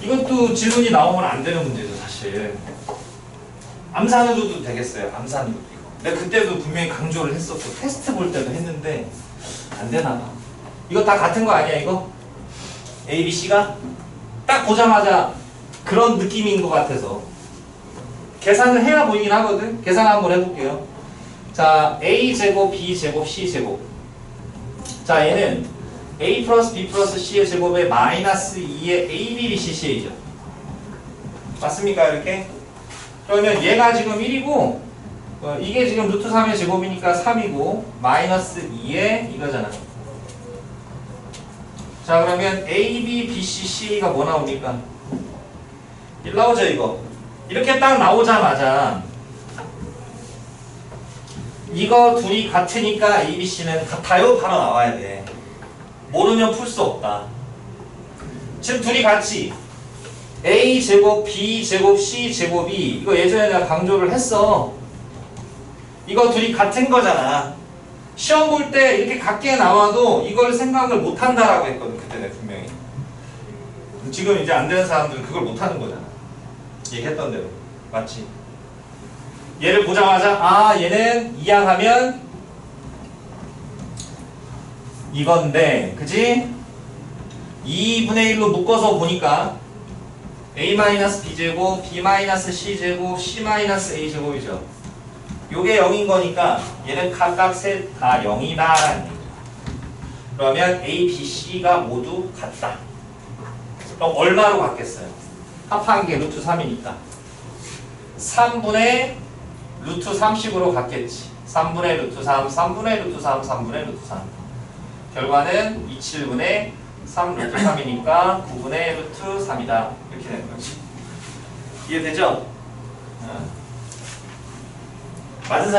이것도 질문이 나오면 안 되는 문제죠, 사실. 암산으로도 되겠어요, 암산으로도. 내가 그때도 분명히 강조를 했었고, 테스트 볼 때도 했는데, 안 되나 봐. 이거 다 같은 거 아니야, 이거? A, B, C가? 딱 보자마자 그런 느낌인 것 같아서. 계산을 해야 보이긴 하거든? 계산 한번 해볼게요. 자, A 제곱, B 제곱, C 제곱. 자, 얘는 A 플러스 B 플러스 C의 제곱에 마이너스 2의 A, B, B, C, C이죠. 맞습니까, 이렇게? 그러면 얘가 지금 1이고, 어, 이게 지금 루트 3의 제곱이니까 3이고, 마이너스 2의 이거잖아. 자, 그러면 A, B, B, C, C가 뭐 나옵니까? 1 나오죠, 이거. 이렇게 딱 나오자마자, 이거 둘이 같으니까 A, B, C는 같아요? 바로 나와야 돼. 모르면 풀 수 없다. 지금 둘이 같이 A 제곱, B 제곱, C 제곱이 이거 예전에 내가 강조를 했어. 이거 둘이 같은 거잖아. 시험 볼 때 이렇게 같게 나와도 이걸 생각을 못 한다라고 했거든 그때 내 분명히. 지금 이제 안 되는 사람들은 그걸 못 하는 거잖아. 얘기했던 대로 맞지? 얘를 보자마자 아 얘는 이항하면 이건데 그지? 2분의 1로 묶어서 보니까 a-b제곱, b-c제곱, c-a제곱이죠. 요게 0인 거니까 얘는 각각 셋 다 0이다 라는 얘기죠. 그러면 a, b, c가 모두 같다. 그럼 얼마로 같겠어요? 합한 게 루트 3이니까 3분의 루트 30으로 같겠지. 3분의 루트 3, 3분의 루트 3, 3분의 루트 3. 결과는 2, 7분의 3 루트 3이니까 9분의 루트 3이다. 이렇게 되는 거지. 이해되죠? 어. 맞은 사람